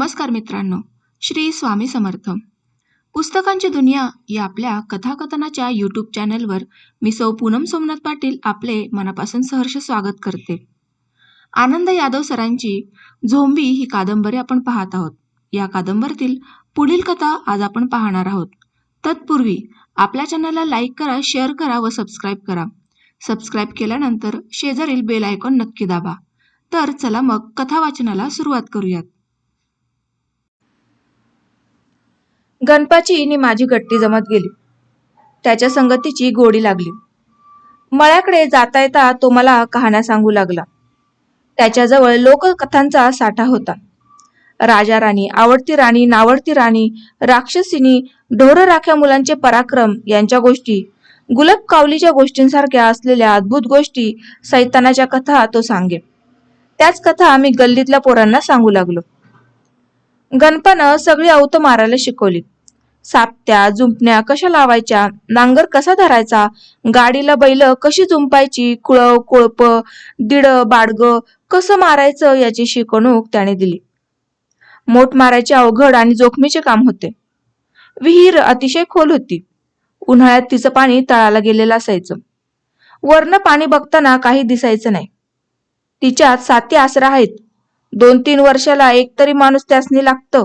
नमस्कार मित्रांनो श्री स्वामी समर्थ. पुस्तकांची दुनिया या आपल्या कथाकथनाच्या यूट्यूब चॅनलवर मी सौ पूनम सोमनाथ पाटील आपले मनापासून सहर्ष स्वागत करते. आनंद यादव सरांची झोंबी ही कादंबरी आपण पाहत आहोत. या कादंबरीतील पुढील कथा आज आपण पाहणार आहोत. तत्पूर्वी आपल्या चॅनलला लाईक करा शेअर करा व सबस्क्राईब करा. सबस्क्राईब केल्यानंतर शेजारील बेल आयकॉन नक्की दाबा. तर चला मग कथा वाचनाला सुरुवात करूयात. गणपाची माझी गट्टी जमत गेली. त्याच्या संगतीची गोडी लागली. मळ्याकडे जाता येता तो मला कहाण्या सांगू लागला. त्याच्याजवळ लोककथांचा साठा होता. राजा राणी आवडती राणी नावडती राणी राक्षसिनी ढोर राख्या मुलांचे पराक्रम यांच्या गोष्टी गुलब कावलीच्या गोष्टींसारख्या असलेल्या अद्भुत गोष्टी सैतानाच्या कथा तो सांगे. त्याच कथा आम्ही गल्लीतल्या पोरांना सांगू लागलो. गणपानं सगळी अवत मारायला शिकवली. सापत्या जुंपण्या कशा लावायच्या? नांगर कसा धरायचा? गाडीला बैल कशी जुंपायची कुळव कोळप दिड बाडग कसं मारायचं याची शिकवणूक त्याने दिली. मोठ मारायचे अवघड आणि जोखमीचे काम होते. विहीर अतिशय खोल होती. उन्हाळ्यात तिचं पाणी तळाला गेलेलं असायचं. वरनं पाणी बघताना काही दिसायचं नाही. तिच्यात साती आसरा आहेत. दोन तीन वर्षाला एक तरी माणूस त्यासनी लागतं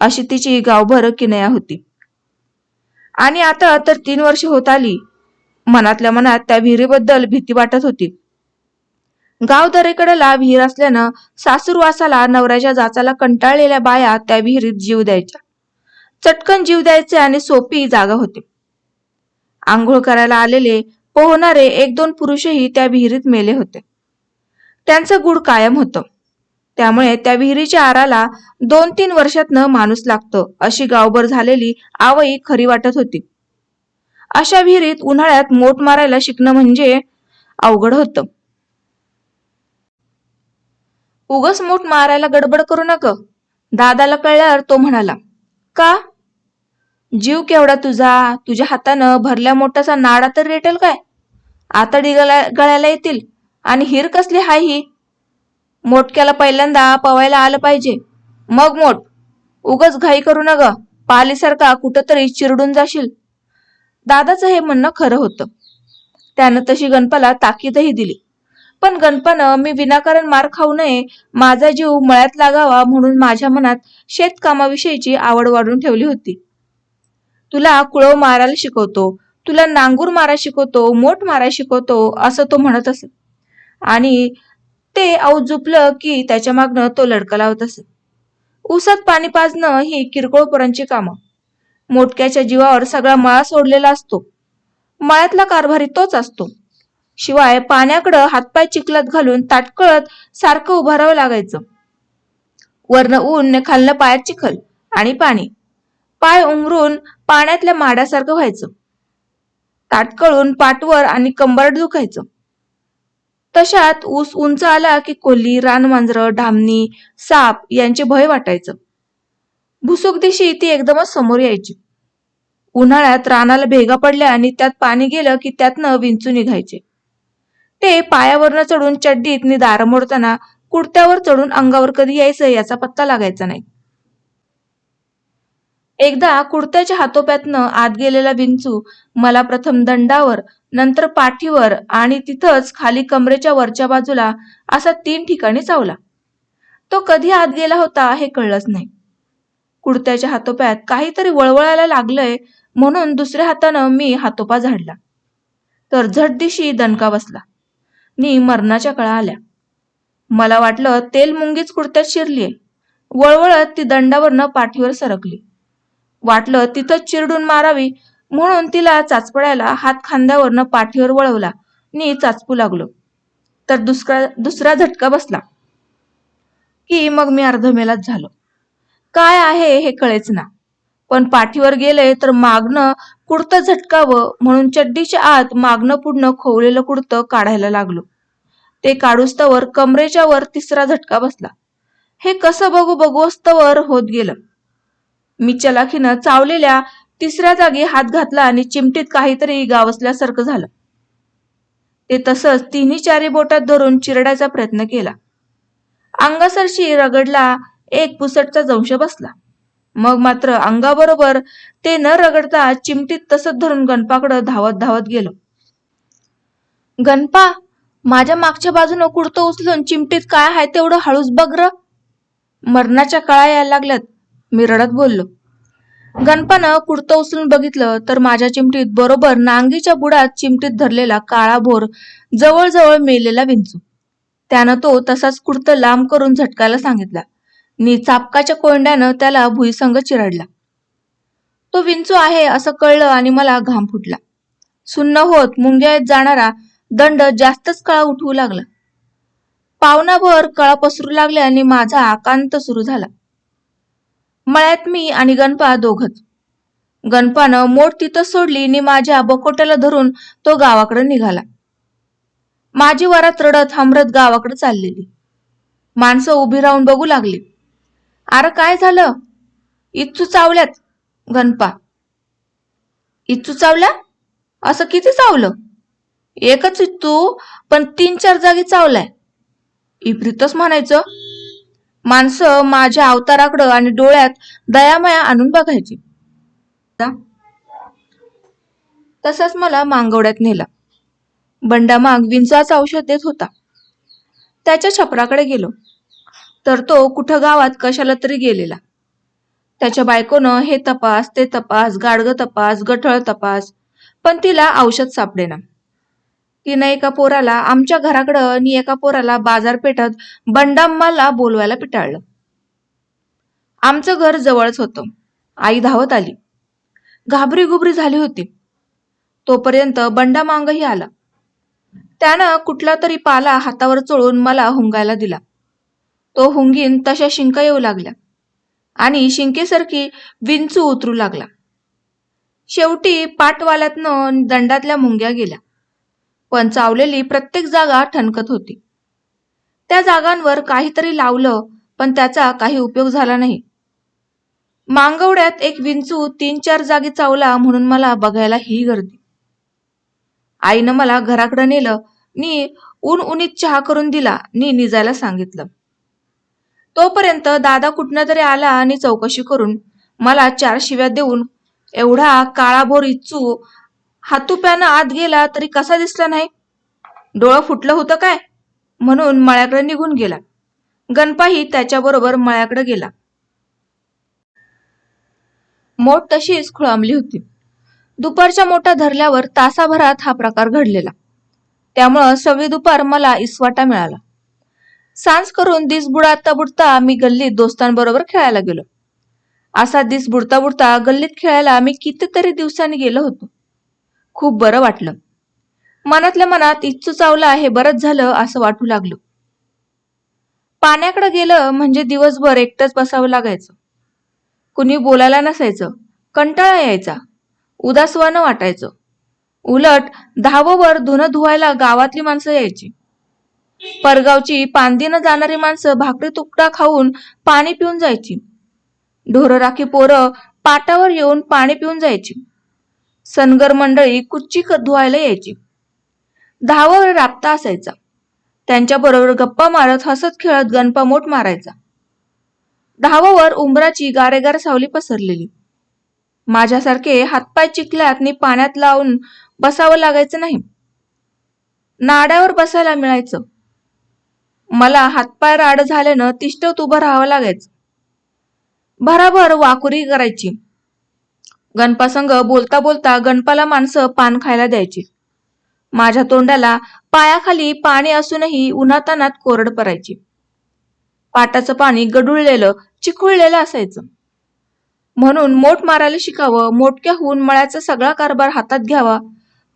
अशी तिची गावभर किनया होती. आणि आता तर तीन वर्ष होत आली. मनातल्या मनात त्या विहिरीबद्दल भीती वाटत होती. गाव दरेकडेला विहीर असल्यानं सासूरवासाला नवऱ्याच्या जाचाला कंटाळलेल्या बाया त्या विहिरीत जीव द्यायच्या. चटकन जीव द्यायचे आणि सोपी जागा होती. आंघोळ करायला आलेले पोहणारे एक दोन पुरुषही त्या विहिरीत मेले होते. त्यांचं गुड कायम होतं. त्यामुळे त्या विहिरीच्या आराला दोन तीन वर्षातनं माणूस लागतो अशी गावभर झालेली आवई खरी वाटत होती. अशा विहिरीत उन्हाळ्यात मोठ मारायला शिकणं म्हणजे अवघड होतं. उगस मोठ मारायला गडबड करू नका दादाला कळल्यावर तो म्हणाला का? जीव केवढा तुझा तुझ्या हातानं भरल्या मोठाचा नाडा तर रेटेल काय? आता गळ्या गळ्याला येतील आणि हिर कसली हाय ही? मोटक्याला पहिल्यांदा पवायला आलं पाहिजे. मग मोठ. उगच घाई करू नग पालीसारखा कुठंतरी चिरडून जाशील. दादाचं हे म्हणणं खरं होतं. त्यानं तशी गणपाला ताकीदही दिली. पण गणपानं मी विनाकारण मार खाऊ नये. माझा जीव मळ्यात लागावा म्हणून माझ्या मनात शेतकामाविषयीची आवड वाढून ठेवली होती. तुला कुळव मारायला शिकवतो. तुला नांगूर मारा शिकवतो. मोठ मारा शिकवतो. असं तो म्हणत असे. आणि ते आऊत झुपलं की त्याच्या मागनं तो लडका लावत असे. ऊसात पाणी पाजणं ही किरकोळ पोरांची कामं. मोठक्याच्या जीवावर सगळा मळा सोडलेला असतो. मळ्यातला कारभारी तोच असतो. शिवाय पाण्याकडं हातपाय चिखलत घालून ताटकळत सारखं उभारावं लागायचं. वरनं ऊन ने खालनं पायात चिखल आणि पाणी. पाय उमरून पाण्यातल्या माड्यासारखं व्हायचं. ताटकळून पाटवर आणि कंबरट दुखायचं. तशात ऊस उंच आला की कोल्ही रानमांजरं ढामणी साप यांचे भय वाटायचं. भुसुक दिशी ती एकदमच समोर यायची. उन्हाळ्यात रानाला भेगा पडल्या आणि त्यात पाणी गेलं की त्यातनं विंचू निघायचे. ते पायावरनं चढून चड्डीत नि दार मोडताना कुडत्यावर चढून अंगावर कधी यायचं याचा पत्ता लागायचा नाही. एकदा कुडत्याच्या हातोप्यातनं आत गेलेला विंचू मला प्रथम दंडावर नंतर पाठीवर आणि तिथंच खाली कमरेच्या वरच्या बाजूला असा तीन ठिकाणी चावला. तो कधी आत गेला होता हे कळलंच नाही. कुडत्याच्या हातोप्यात काहीतरी वळवळायला लागलंय म्हणून दुसऱ्या हातानं मी हातोपा झाडला. तर झट दिशी दणका बसला. नी मरणाच्या कळा आल्या. मला वाटलं तेल मुंगीच कुडत्यात शिरलीये. वळवळत ती दंडावरनं पाठीवर सरकली. वाटलं तिथंच चिरडून मारावी. म्हणून तिला चाचपडायला हात खांद्यावरनं पाठीवर वळवला. नि चाचपू लागलो. तर दुसरा दुसरा झटका बसला. की मग मी अर्धमेलाच झालो. काय आहे हे कळेच ना. पण पाठीवर गेले तर मागणं कुडतं झटकावं म्हणून चड्डीच्या आत मागणं पुढणं खोवलेलं कुडतं काढायला लागलो. ते काढूस्तवर कमरेच्या वर तिसरा झटका बसला. हे कसं बघू बघूस्तवर होत गेलं. मी चलाखीनं चावलेल्या तिसऱ्या जागी हात घातला आणि चिमटीत काहीतरी गावसल्यासारखं झालं. ते तसंच तिन्ही चारी बोटात धरून चिरडायचा प्रयत्न केला. अंगासरशी रगडला एक पुसटचा जंश बसला. मग मात्र अंगाबरोबर ते न रगडता चिमटीत तसंच धरून गणपाकडं धावत धावत गेलो. गणपा माझ्या मागच्या बाजूनं कुडतं उचलून चिमटीत काय आहे तेवढं हळूच बग्र मरणाच्या काळा यायला लागल्यात. मी रडत बोललो. गणपानं कुडतं उचलून बघितलं तर माझ्या चिमटीत बरोबर नांगीच्या बुडात चिमटीत धरलेला काळा भोर जवळजवळ मेलेला विंचू. त्यानं तो तसाच कुडतं लांब करून झटकायला सांगितला. नि चापकाच्या कोंड्यानं त्याला भुईसंग चिरडला. तो विंचू आहे असं कळलं आणि मला घाम फुटला. सुन्न होत मुंग्यात जाणारा दंड जास्तच कळा उठवू लागला. पावनाभर कळा पसरू लागल्या आणि माझा आकांत सुरू झाला. मळ्यात मी आणि गणपा दोघच. गणपानं मोठ तिथं सोडली आणि माझ्या बकोट्याला धरून तो गावाकडे निघाला. माझी वरात रडत हमरत गावाकडे चाललेली. माणसं उभी राहून बघू लागली. अरे काय झालं? इच्छू चावल्यात गणपा. इच्छू चावल्या असं किती चावलं? एकच इच्छू पण तीन चार जागी चावलाय. इप्रितच म्हणायचं माणसं माझ्या अवताराकडं आणि डोळ्यात दयामया आणून बघायची. तसाच मला मांगवड्यात नेला. बंडामाग विंचाचं औषध देत होता. त्याच्या छपराकडे गेलो. तर तो कुठं गावात कशाला तरी गेलेला. त्याच्या बायकोनं हे तपास ते तपास गाडगं तपास गठळ तपास पण तिला औषध सापडेना. तिनं एका पोराला आमच्या घराकडं आणि एका पोराला बाजारपेठात बंडाम्माला बोलवायला पिटाळलं. आमचं घर जवळच होतं. आई धावत आली. घाबरी गुबरी झाली होती. तोपर्यंत बंडा मांगही आला. त्यानं कुठला तरी पाला हातावर चोळून मला हुंगायला दिला. तो हुंगीन तशा शिंका येऊ लागल्या आणि शिंकेसारखी विंचू उतरू लागला. शेवटी पाटवाल्यातनं दंडातल्या मुंग्या गेल्या. पण चावलेली प्रत्येक जागा ठणकत होती. त्या जागांवर काहीतरी लावलं पण त्याचा काही उपयोग झाला नाही. मांगवड्यात एक विंचू तीन चार जागी चावला म्हणून मला बघायला ही गर्दी. आईनं मला घराकडे नेलं नी ऊन उनीत चहा करून दिला नी निजायला सांगितलं. तोपर्यंत दादा कुठनं तरी आला आणि चौकशी करून मला चार शिव्या देऊन एवढा काळाभोर इच्छू हातुप्यानं आत गेला तरी कसा दिसला नाही? डोळं फुटलं होतं काय? म्हणून मळ्याकडे निघून गेला. गणपाही त्याच्याबरोबर मळ्याकडे गेला. मोठ तशीच खुळांबली होती. दुपारच्या मोठा धरल्यावर तासाभरात हा प्रकार घडलेला. त्यामुळं सगळी दुपार मला इसवाटा मिळाला. सांज करून दिस बुडाता बुडता मी गल्लीत दोस्तांबरोबर खेळायला गेलो. असा दिस बुडता बुडता गल्लीत खेळायला मी कितीतरी दिवसांनी गेलो होतो. खूप बरं वाटलं. मनातल्या मनात इच्छू चावला हे बरंच झालं असं वाटू लागलं. पाण्याकडे गेलं म्हणजे दिवसभर एकटंच बसावं लागायचं. कुणी बोलायला नसायचं कंटाळा यायचा उदासवानं वाटायचं. उलट दहावं धुणं धुवायला गावातली माणसं यायची. परगावची पांदीनं जाणारी माणसं भाकरी तुकडा खाऊन पाणी पिऊन जायची. ढोरं राखी पोरं पाटावर येऊन पाणी पिऊन जायची. सनगर मंडळी कुच्ची धुवायला यायची. दहावर राबता असायचा. त्यांच्याबरोबर गप्पा मारत हसत खेळत गणपा मोठ मारायचा. दहावावर उंबराची गारेगार सावली पसरलेली. माझ्यासारखे हातपाय चिखल्यात आणि पाण्यात लावून बसावं लागायचं नाही. नाड्यावर बसायला मिळायचं. मला हातपाय राड झाल्यानं तिष्ठत उभं राहावं लागायचं. भराभर वाकुरी करायची. गणपासंग बोलता बोलता गणपाला माणसं पान खायला द्यायची. माझ्या तोंडाला पायाखाली पाणी असूनही उन्हातानात कोरड पडायची. पाटाचं पाणी गडुळलेलं चिखुळलेलं असायचं. म्हणून मोठ मारायला शिकावं मोठक्या होऊन मळ्याचा सगळा कारभार हातात घ्यावा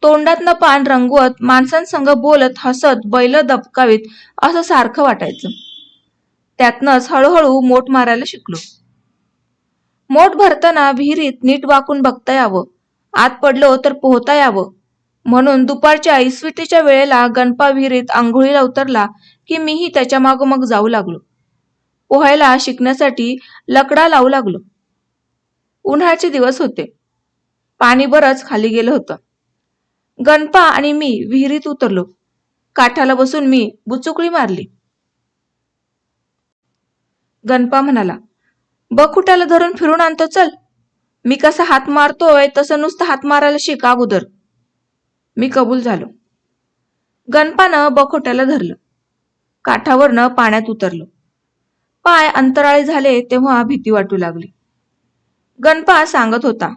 तोंडातनं पान रंगवत माणसांसंग बोलत हसत बैल दबकावीत असं सारखं वाटायचं. त्यातनंच हळूहळू मोठ मारायला शिकलो. मोठ भरताना विहिरीत नीट वाकून बघता यावं. आत पडलो तर पोहता यावं. म्हणून दुपारच्या इसविटीच्या वेळेला गणपा विहिरीत आंघोळीला उतरला की मीही त्याच्या मागोमाग जाऊ लागलो. पोहायला शिकण्यासाठी लकडा लावू लागलो. उन्हाळ्याचे दिवस होते. पाणी बरंच खाली गेलं होतं. गणपा आणि मी विहिरीत उतरलो. काठाला बसून मी बुचुकळी मारली. गणपा म्हणाला बकुट्याला धरून फिरून आणतो चल. मी कसा हात मारतोय तसं नुसतं हात मारायला शिक अगोदर. मी कबूल झालो. गणपानं बखोट्याला धरलं. काठावरनं पाण्यात उतरलं. पाय अंतराळी झाले तेव्हा भीती वाटू लागली. गणपा सांगत होता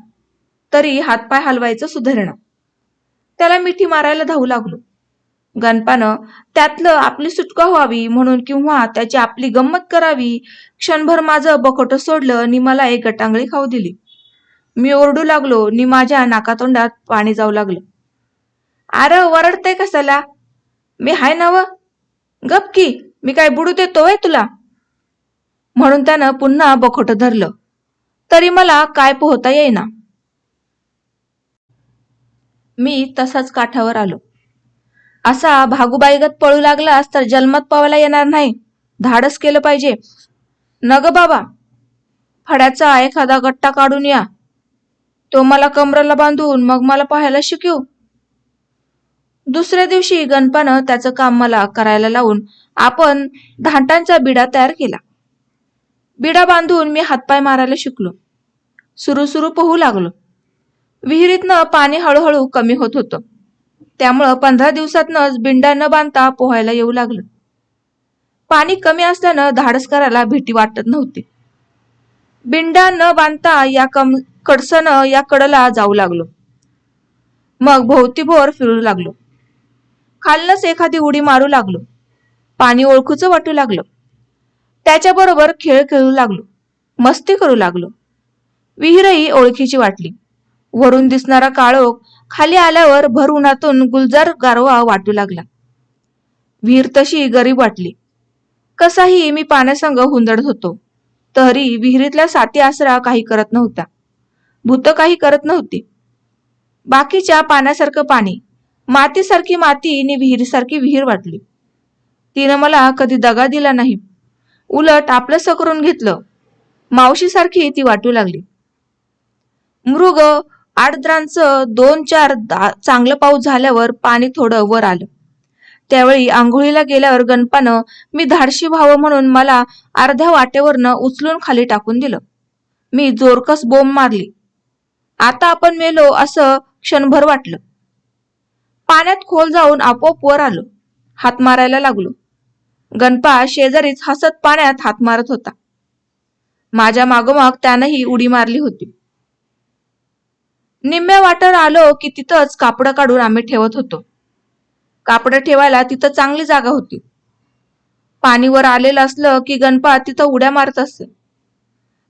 तरी हातपाय हलवायचं सुधारणा. त्याला मिठी मारायला धावू लागलो. गणपानं त्यातलं आपली सुटका व्हावी म्हणून किंवा त्याची आपली गंमत करावी क्षणभर माझं बकोट सोडलं आणि मला एक गटांगळी खाऊ दिली. मी ओरडू लागलो नि माझ्या नाकातोंडात पाणी जाऊ लागलं. अरे वरडतंय कशाला? मी हाय नव गप की मी काय बुडू देतोय तुला? म्हणून त्यानं पुन्हा बखोट धरलं. तरी मला काय पोहता येईना. मी तसाच काठावर आलो. असा भागूबाईगत पळू लागलास तर जन्मत पावायला येणार नाही. धाडस केलं पाहिजे. न ग बाबा फड्याचा एखादा गट्टा काढून या. तो मला कमराला बांधून मग मला पाहायला शिकवू दुसऱ्या दिवशी गणपानं त्याचं काम मला करायला लावून आपण धांटांचा बिडा तयार केला. बिडा बांधून मी हातपाय मारायला शिकलो. सुरू सुरू पोहू लागलो. विहिरीतनं पाणी हळूहळू कमी होत होतं. त्यामुळं पंधरा दिवसातनच बिंडा न बांधता पोहायला येऊ लागलं. पाणी कमी असल्यानं धाडस करायला भीती वाटत नव्हती. बिंडा न बांधता या कम कडसनं या कडला जाऊ लागलो. मग भोवतीभोर फिरू लागलो. खालनच एखादी उडी मारू लागलो. पाणी ओळखूचं वाटू लागलं. त्याच्याबरोबर खेळ खेळू लागलो. मस्ती करू लागलो. विहीरही ओळखीची वाटली. वरून दिसणारा काळोख खाली आल्यावर भर उन्हातून गुलजार गारवा वाटू लागला. विहीर तशी गरीब वाटली. कसाही मी पाण्यासंग हुंदडत होतो तरी विहिरीतला साती आसरा काही करत नव्हता. भूत काही करत नव्हती. बाकीच्या पाण्यासारखं पाणी मातीसारखी माती आणि विहिरीसारखी विहीर वाटली. तिनं मला कधी दगा दिला नाही. उलट आपलंसं करून घेतलं. मावशीसारखी ती वाटू लागली. मृग आडद्रांचं दोन चार दा- चांगलं पाऊस झाल्यावर पाणी थोडं वर आलं. त्यावेळी आंघोळीला गेल्यावर गणपानं मी धाडशी व्हावं म्हणून मला अर्ध्या वाटेवरनं उचलून खाली टाकून दिलं. मी जोरकस बोंब मारली. आता आपण मेलो असं क्षणभर वाटलं. पाण्यात खोल जाऊन आपोआप वर आलो. हात मारायला लागलो. गणपा शेजारीच हसत पाण्यात हात मारत होता. माझ्या मागोमाग त्यानंही उडी मारली होती. निम्म्या वाटर आलो की तिथंच कापडं काढून आम्ही ठेवत होतो. कापडं ठेवायला तिथं चांगली जागा होती. पाणीवर आलेलं असलं की गणपा तिथं उड्या मारत असे.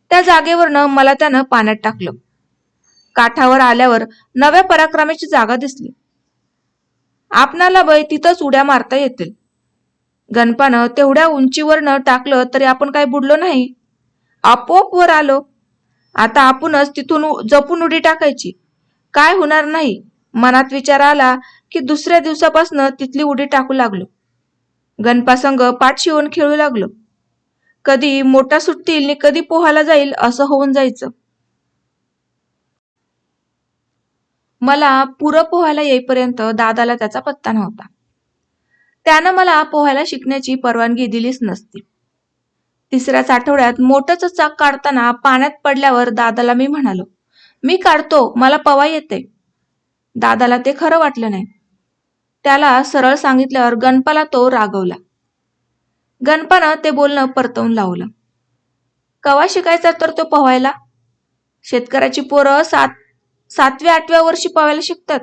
त्या जागेवरनं मला त्यानं पाण्यात टाकलं. काठावर आल्यावर नव्या पराक्रमाची जागा दिसली. आपणाला बाई तिथंच उड्या मारता येतील. गणपानं तेवढ्या उंचीवरनं टाकलं तरी आपण काय बुडलो नाही? आपोआप वर आलो. आता आपणच तिथून जपून उडी टाकायची. काय होणार नाही. मनात विचार आला की दुसऱ्या दिवसापासून तिथली उडी टाकू लागलो. गणपासंग पाठ शिवून खेळू लागलो. कधी मोठा सुटतील आणि कधी पोहायला जाईल असं होऊन जायचं. मला पुरं पोहायला येईपर्यंत दादाला त्याचा पत्ता नव्हता. त्यानं मला पोहायला शिकण्याची परवानगी दिलीच नसती. तिसऱ्याच आठवड्यात मोठंच चाक काढताना पाण्यात पडल्यावर दादाला मी म्हणालो मी काढतो मला पवा येते. दादाला ते खरं वाटलं नाही. त्याला सरळ सांगितल्यावर गणपाला तो रागवला. गणपानं ते बोलणं परतवून लावलं. कवा शिकायचा तर तो पोहायला शेतकऱ्याची पोरं सात सातव्या आठव्या वर्षी पोहायला शिकतात.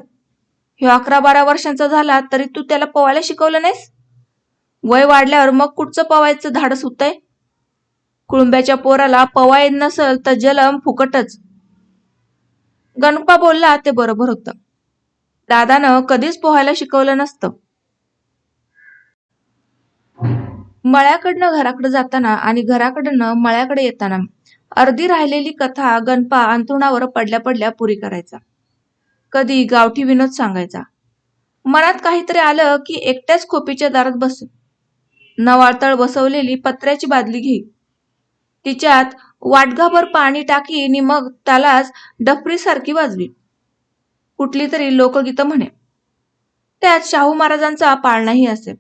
ह्यो अकरा बारा वर्षांचा झाला तरी तू त्याला पोहायला शिकवलं नाहीस? वय वाढल्यावर मग कुठचं पोवायचं धाडस होतंय? कुळुंब्याच्या पोराला पवा येत नसल तर जलम फुकटच. गणपा बोलला ते बरोबर होत. दादानं कधीच पोहायला शिकवलं नसतं. मळ्याकडनं घराकडे जाताना आणि घराकडनं मळ्याकडे येताना अर्धी राहिलेली कथा गणपा अंथरुणावर पडल्या पडल्या पुरी करायचा. कधी गावठी विनोद सांगायचा. मनात काहीतरी आलं की एकट्याच खोपीच्या दारात बस. नवाळतळ बसवलेली पत्र्याची बादली घेई तिच्यात वाटगाभर पाणी टाकी आणि मग त्यालाच डफरीसारखी वाजवी. कुठली तरी लोकगीतं म्हणे. त्यात शाहू महाराजांचा पाळणाही असे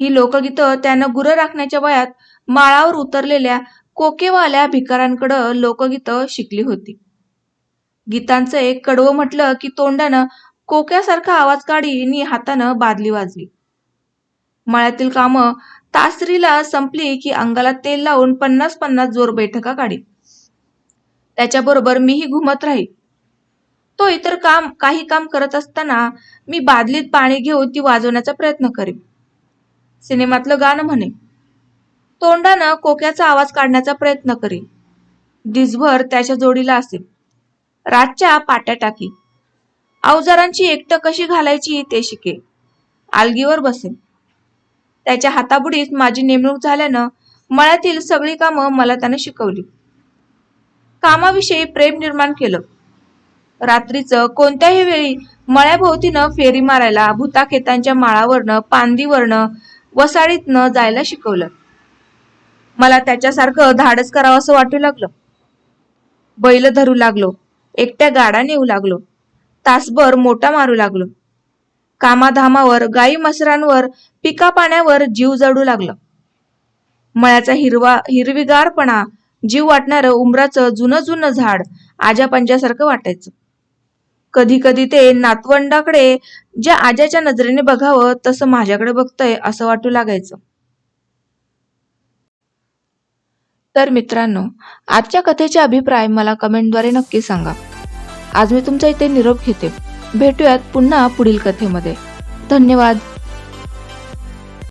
ही लोकगीतं त्यानं गुरं राखण्याच्या वयात माळावर उतरलेल्या कोकेवाल्या भिकारांकडं लोकगीतं शिकली होती. गीतांचं एक कडवं म्हटलं की तोंडानं कोक्यासारखा आवाज काढी आणि हातानं बादली वाजली. मळ्यातील कामं तासरीला संपली की अंगाला तेल लावून पन्नास पन्नास जोर बैठका काढी. त्याच्याबरोबर मीही घुमत राही. तो इतर काम काही काम करत असताना मी बादलीत पाणी घेऊन ती वाजवण्याचा प्रयत्न करीन. सिनेमातलं गाणं म्हणे. तोंडानं कोक्याचा आवाज काढण्याचा प्रयत्न करी दिसभर त्याच्या जोडीला असेल. रातच्या पाट्या टाकी. अवजारांची एकटं कशी घालायची ते शिके आलगीवर बसेन. त्याच्या हाताबुडीत माझी नेमणूक झाल्यानं मळ्यातील सगळी कामं मला त्याने शिकवली. कामाविषयी प्रेम निर्माण केलं. रात्रीचं कोणत्याही वेळी मळ्याभोवतीनं फेरी मारायला भूताखेतांच्या माळावरनं पांदीवरनं वसाडीतनं जायला शिकवलं. मला त्याच्यासारखं धाडस करावं असं वाटू लागलं. बैल धरू लागलो एकट्या गाडा नेऊ लागलो तासभर मोठा मारू लागलो. कामाधामावर गाई मसरांवर पिका पाण्यावर जीव जडू लागलं. मळ्याचा हिरवा हिरवीगारपणा जीव वाटणारं उमराचं जुनं जुनं झाड आजा पंजासारखं वाटायचं. कधी कधी ते नातवंडाकडे ज्या आजाच्या नजरेने बघावं तसं माझ्याकडे बघतंय असं वाटू लागायचं. तर मित्रांनो आजच्या कथेचे अभिप्राय मला कमेंटद्वारे नक्की सांगा. आज मी तुमचा इथे निरोप घेते. भेटूयात पुन्हा पुढील कथेमध्ये. धन्यवाद.